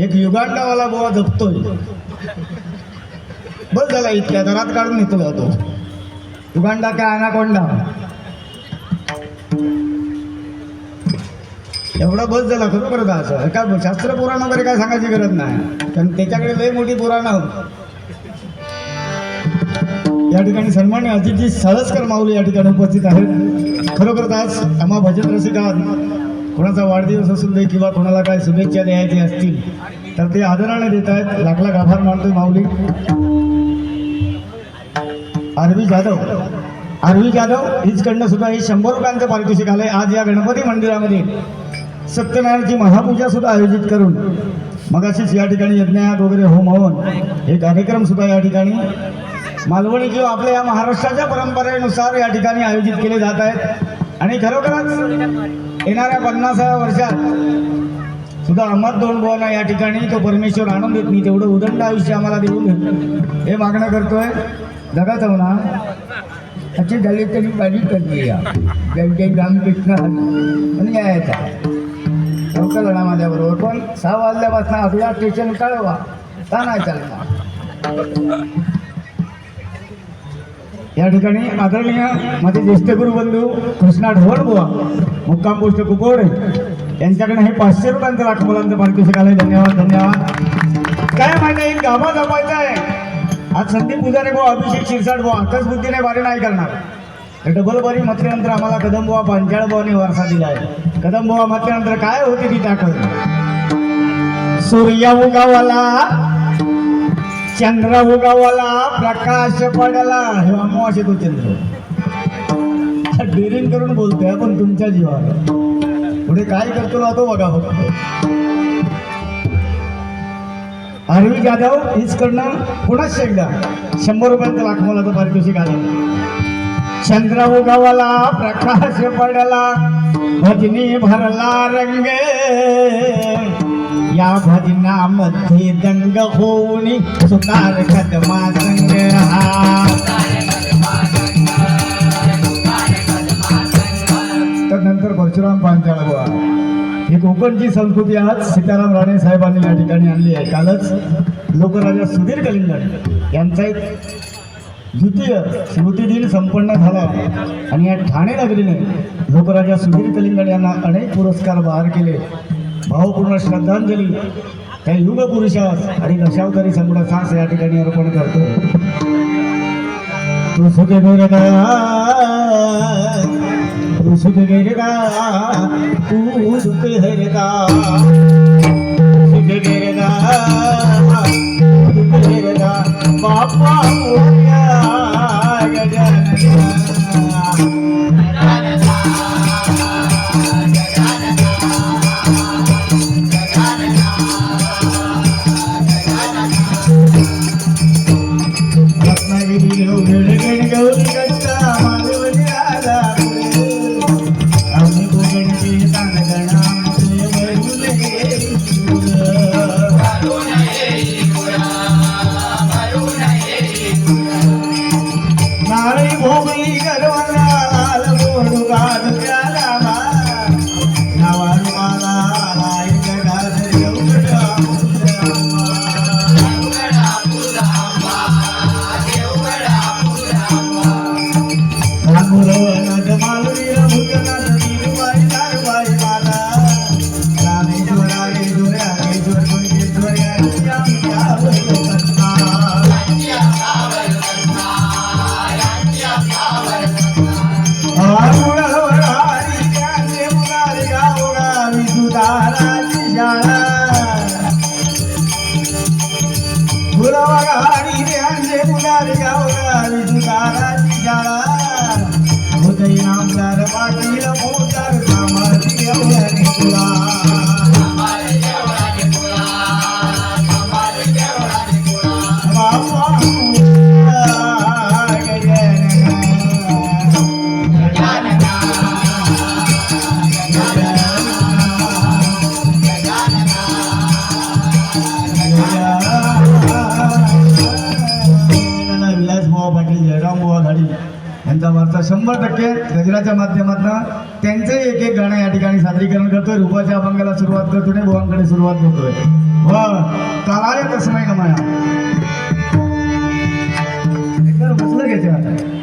एक युगांडावाला बोवा जपतोय. बस झाला इतक्या दरात काढून घेतो जातो. युगांडा काय अनाकोंडा? एवढा बस झाला खरोखर असं काय शास्त्र पुराण वगैरे काय सांगायची गरज नाही. कारण त्याच्याकडे लय मोठी पुराणं या ठिकाणी सन्मान्य अतिथी सळसकर माऊली या ठिकाणी उपस्थित आहेत. खरोखर आज आम्हा भजन रसिकात कोणाचा वाढदिवस असू दे किंवा कोणाला काय शुभेच्छा द्यायची असतील तर ते आदराने देत आहेत. लाखला गाभार मानतोय माऊली. आरवी जाधव. आरवी जाधव हीचकडनं सुद्धा हे शंभर रुपयांचं पारितोषिक आलंय. आज या गणपती मंदिरामध्ये सत्यनारायणची महापूजा सुद्धा आयोजित करून मगाशीच या ठिकाणी यज्ञात वगैरे होम होऊन हे कार्यक्रम सुद्धा या ठिकाणी मालवणी किंवा आपल्या या महाराष्ट्राच्या परंपरेनुसार या ठिकाणी आयोजित केले जात आहेत. आणि खरोखरच येणाऱ्या पन्नासाव्या वर्षात सुद्धा अहमद दोन बोला या ठिकाणी तो परमेश्वर आणून देत नाही तेवढं उदंड आयुष्य आम्हाला देऊन हे मागणं करतोय. जगाचं म्हणा. असे झाले तरी बाजी करते या? जय रामकृष्ण आणि यायचा चौकलना माझ्याबरोबर पण सहा वाजल्यापासून आपला स्टेशन कळवा का नाही चालणार? या ठिकाणी आदरणीय माझे ज्येष्ठ गुरुबंधू कृष्णा ढवळबुवा मुक्काम पोस्ट कुकोडे. यांच्याकडे हे पाचशे रुपयांचं लाख मुलांचं पारितोषिक आलंय धन्यवाद धन्यवाद. काय माहिती आहे गाभा जपायचा आहे. आज संदीप पुजारे बुवा अभिषेक शिरसाट बुवा आताच बुद्धीने बारी नाही करणार. तर डबल बारी म्हटल्यानंतर आम्हाला कदम बुवा पांचाळ वारसा दिला आहे. कदम बुवा म्हटल्यानंतर काय होती ती ताकद सूर्य उगावाला चंद्र उगवला प्रकाश पडला. हे अमावास येतो चंद्र. डेरिंग करून बोलतोय पण तुमच्या जीवावर. पुढे काय करतो ना तो बघा फक्त. आरवी जाधव हीच कडनं पुन्हाच एकदा शंभर रुपयांचं लाख मला तो पारितोषिक आलं. चंद्र उगवला प्रकाश पडला. भजनी भरला रंग. या भजनामध्ये दंग होऊन सुतार कदमा संग तर नंतर परशुराम पांचाळ ही कोकणची संस्कृती आज सीताराम राणे साहेबांनी या ठिकाणी आणली आहे. कालच लोकराजा सुधीर कलिंगड यांचा एक द्वितीय स्मृतिदिन संपन्न झाला. आणि या ठाणे नगरीने लोकराजा सुधीर कलिंगड यांना अनेक पुरस्कार बहार केले. भावपूर्ण श्रद्धांजली. त्या युग पुरुषास आणि दशावतारी संगुणा सास या ठिकाणी अर्पण करतो. तू सुखे गोरगा तू सुख गेरगा तू सुख बापा मोर्या गजानना 이 గురవగాడి అంజే గులారి గౌరాలి జుగారాజి జాలా ఉదయనాం సార పాటిల Yeah. शंभर टक्के गजराच्या माध्यमातून त्यांचं एक एक गाणं या ठिकाणी सादरीकरण करतोय. रूपाच्या अभंगाला सुरुवात करतो करतोय भुवांकडे सुरुवात करतोय व तालाने तसं नाही का माया? बसलं घ्यायचं